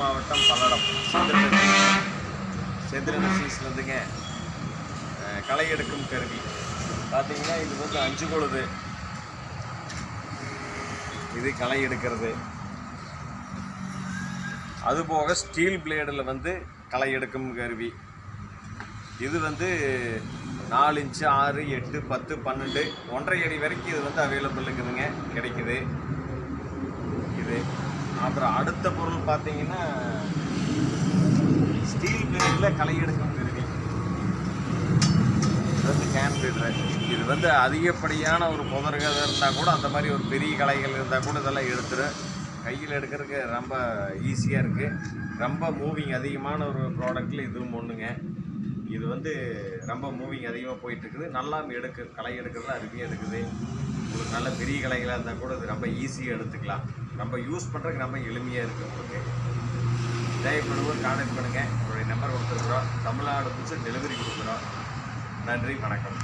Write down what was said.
மாவட்டம் பல்லடம். செந்தில் செந்திரன் சீஸ்லேருந்துங்க களை எடுக்கும் கருவி. பார்த்தீங்கன்னா இது வந்து அஞ்சு கொழுது இது களை எடுக்கிறது. அதுபோக ஸ்டீல் பிளேடில் வந்து களை எடுக்கும் கருவி. இது வந்து நாலு இன்ச்சு ஆறு எட்டு பத்து பன்னெண்டு ஒன்றரை அடி வரைக்கும் இது வந்து அவைலபிள் இருக்குதுங்க கிடைக்குது. அப்புறம் அடுத்த பொருள் பார்த்தீங்கன்னா ஸ்டீல் பிளேடில் களை எடுக்கும் கருவி இது வந்து கேன் ஃபீடர் இது வந்து அதிகப்படியான ஒரு புதர்கள் இருந்தால் கூட அந்த மாதிரி ஒரு பெரிய கலைகள் இருந்தால் கூட இதெல்லாம் எடுத்துரும் கையில் எடுக்கிறதுக்கு ரொம்ப ஈஸியாக இருக்குது ரொம்ப மூவிங் அதிகமான ஒரு ப்ராடக்ட்டில் இதுவும் ஒன்றுங்க இது வந்து ரொம்ப மூவிங் அதிகமாக போயிட்டுருக்குது நல்லா எடுக்கு களை எடுக்கிறது அருமையாக இருக்குது. உங்களுக்கு நல்ல பெரிய கலைகளாக இருந்தால் கூட இது ரொம்ப ஈஸியாக எடுத்துக்கலாம். ரொம்ப யூஸ் பண்ணுறதுக்கு ரொம்ப எளிமையாக இருக்குது உங்களுக்கு தேவைப்படுவோம் கான்டாக்ட் பண்ணுங்கள் உங்களுடைய நம்பர் கொடுத்துருக்குறோம். தமிழ்நாடு புதுசு டெலிவரி கொடுக்குறோம். நன்றி வணக்கம்.